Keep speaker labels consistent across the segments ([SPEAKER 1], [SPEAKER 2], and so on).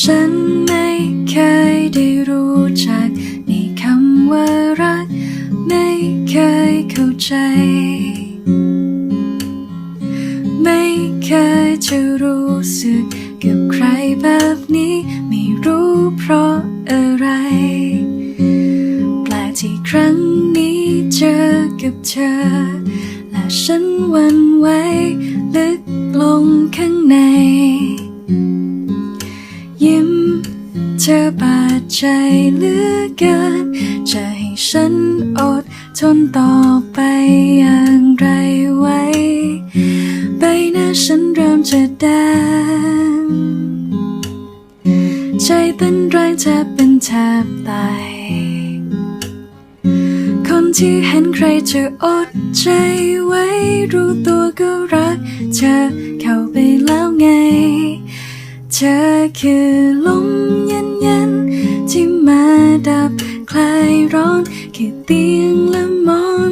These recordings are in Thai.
[SPEAKER 1] ฉันไม่เคยได้รู้จักในคำว่ารัก ไม่เคยเข้าใจ ไม่เคยจะรู้สึกกับใครแบบนี้ ไม่รู้เพราะอะไร แปลกที่ครั้งนี้เจอกับเธอ และฉันวันไหวลึกลงข้างใน ยิ้ม เธอบาดใจเหลือเกิน จะให้ฉันอดทนต่อไปอย่างไรไว้ ใบหน้าฉันเริ่มจะแดง ใจเต้นแรงแทบเป็นแทบตายคนที่เห็นใครจะอดใจไว้ รู้ตัวก็รักเธอเข้าไปแล้วไง เธอคือลมเย็นเย็นๆที่มาดับคลายร้อนคือเตียงและมอน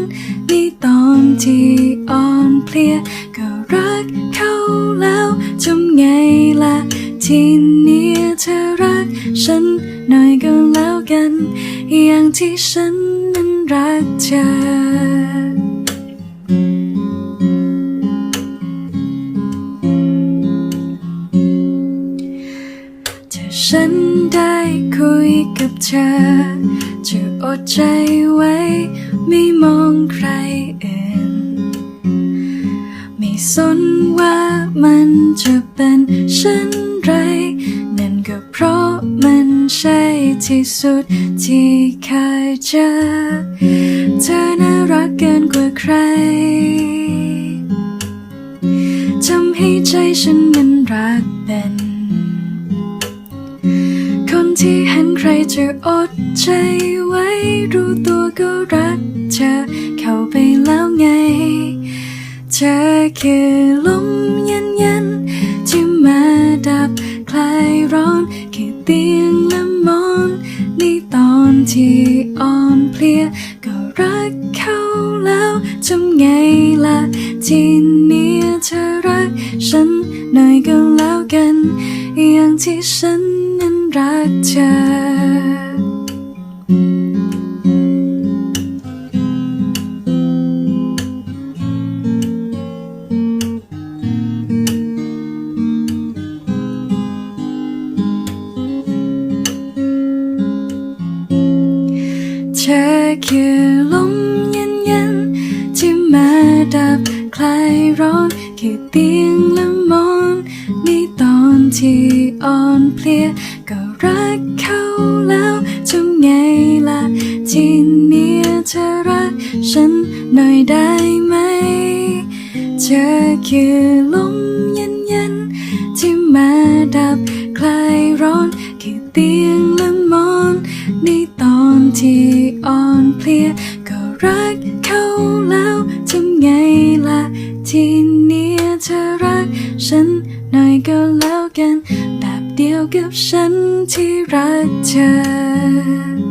[SPEAKER 1] นี่ตอนที่อ่อนเพลียก็รักเขาแล้วทำไงล่ะทีนี้เธอรักฉันหน่อยก็แล้วกัน อย่างที่ฉันนั้นรักเธอ ฉันได้คุยกับเธอ จะอดใจไว้ ไม่มองใครอื่น ไม่สนว่ามันจะเป็นเช่นไร นั่นก็เพราะมันใช่ที่สุดที่เคยเจอ เธอน่ารักเกินกว่าใครทำให้ใจฉันมันรักเป็นคน ที่เห็นใครจะอดใจไว้ รู้ตัวก็รักเธอเข้าไปแล้วไง เธอคือลมเย็นเย็นที่มาดับคลายร้อนคือเตียงและหมอนนี่ตอนที่อ่อนเพลีย ก็รักเขาแล้วทำไงล่ะทีนี้เธอรักฉันหน่อยก็แล้วกัน อย่างที่ฉัน รักเธอ เธอคือลมเย็นเย็นๆที่มาดับคลายร้อนคือเตียงละมอนนี่ตอนที่อ่อนเพลีย รักเขาแล้วทำไงล่ะ ทีนี้เธอรักฉันหน่อยได้ไหม เธอคือลมเย็นเย็นๆที่มาดับคลายร้อนคือเตียงและมอนในตอนที่อ่อนเพลียก็รักเขาแล้วทำไงล่ะ ทีนี้เธอรักฉันหน่อยก็แล้วกัน แบบเดียวกับฉัน ที่รักเธอ